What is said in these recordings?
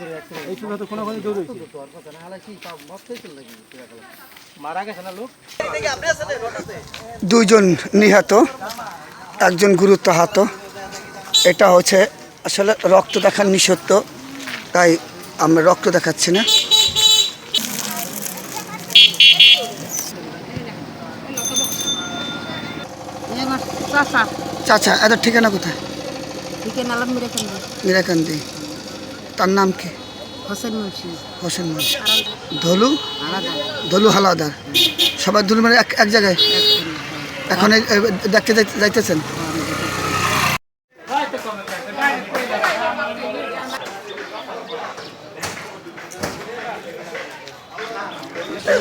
কোনো কোনো দৌড়াইছে মারা গেছে না লোক? দুইজন নিহত একজন গুরুত্ব আহত। এটা হচ্ছে আসলে রক্ত দেখার নিষত্ব তাই আমরা রক্ত দেখাচ্ছি না। চাচা। এত ঠিকানা কোথায়? দিকে নালাম মেরে ফেলবে মীরাকান্দি। তার নাম কি? হোসেন মুন্সি। হোসেন মুন্সি। ধলু? ধলু হালাদার। সবাই ধলু মানে এক এক জায়গায়? এখন দেখতে যাই- যাইতেছেন?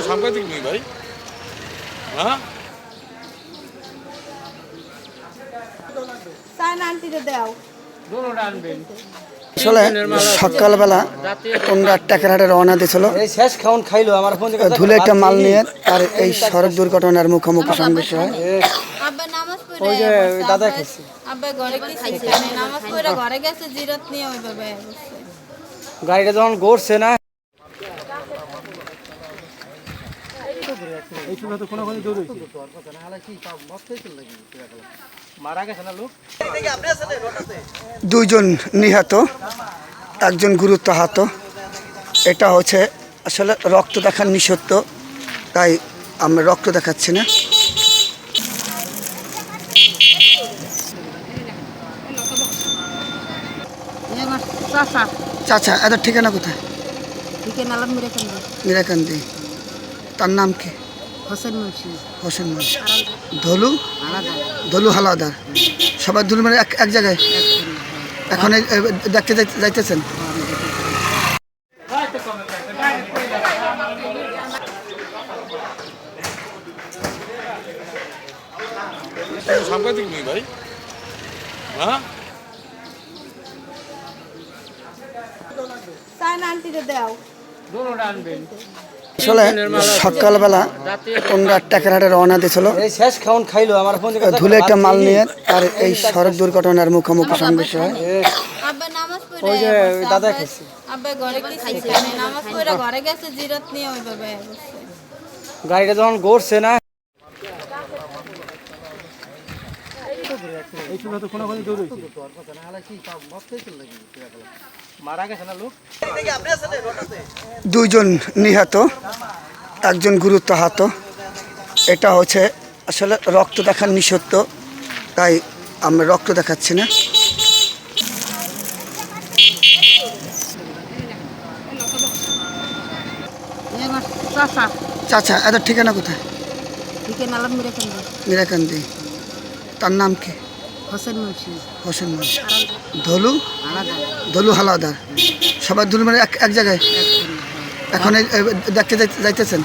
সাংবাদিক নই ভাই। হ্যাঁ? সাইন আন্টিতে দাও। আনবেন। আসলে সকালবেলা তোমরা টেকেরহাটে রওনা দিয়েছিল শেষ খাওন খাইলো আমার ধুলে একটা মাল নিয়ে আর এই সড়ক দুর্ঘটনার মুখোমুখি সংঘর্ষ হয়। গাড়িটা যখন গড়ছে ওই যে বসছে, দাদা আব্বা- খাইছে। আব্বা ঘরে কি খাইছে নামাজ পড়ে ঘরে গেছে জিরত নিয়ে ওইভাবে বসছে গাড়িটা যখন গড়ছে না এই তো কোনো কোনো দৌড়াইছে মারা গেছে না লোক দুইজন নিহত একজন গুরুত্ব আহত। এটা হচ্ছে আসলে রক্ত দেখার নিষত্ব তাই আমরা রক্ত দেখাচ্ছি না। চাচা এত ঠিকানা কোথায়? দিকে নালাম মেরে ফেলবে মীরাকান্দি। তার নাম কি? হোসেন মুন্সি। হোসেন মুন্সি। ধলু? ধলু হালাদার। সবাই ধলু মানে এক এক জায়গায়? এখন দেখতে যাইতেছেন? সাংবাদিক নই ভাই। হ্যাঁ? সাইন আন্টিতে দাও। দৌড়টা আনবেন। আসলে সকালবেলা তোমরা টেকেরহাটে রওনা দিয়েছিল। শেষ খাওন খাইলো আমার ধুলে একটা মাল নিয়ে আর এই সড়ক দুর্ঘটনার মুখোমুখি সংঘর্ষ হয়। আব্বা নামাজ পড়ে ওই যে দাদা খাইছে। আব্বা ঘরে কি খাইছে নামাজ পড়ে ঘরে গেছে জিরত নিয়ে ওইভাবে বসছে গাড়িটা যখন গড়ছে না এই তো কোনো কোনো দৌড়াইছে মারা গেছে না লোক? দুইজন নিহত একজন গুরুত্ব আহত এটা হচ্ছে আসলে রক্ত দেখার নিষত্ব তাই আমরা রক্ত দেখাচ্ছি না। চাচা এত ঠিকানা কোথায়? দিকে নালাম মেরে ফেলবে মীরাকান্দি তার নাম কি? হোসেন মুন্সি। হোসেন মুন্সি। ধলু? ধলু হালাদার। সবাই ধলু মানে এক এক জায়গায়? এখন দেখতে যাইতেছেন?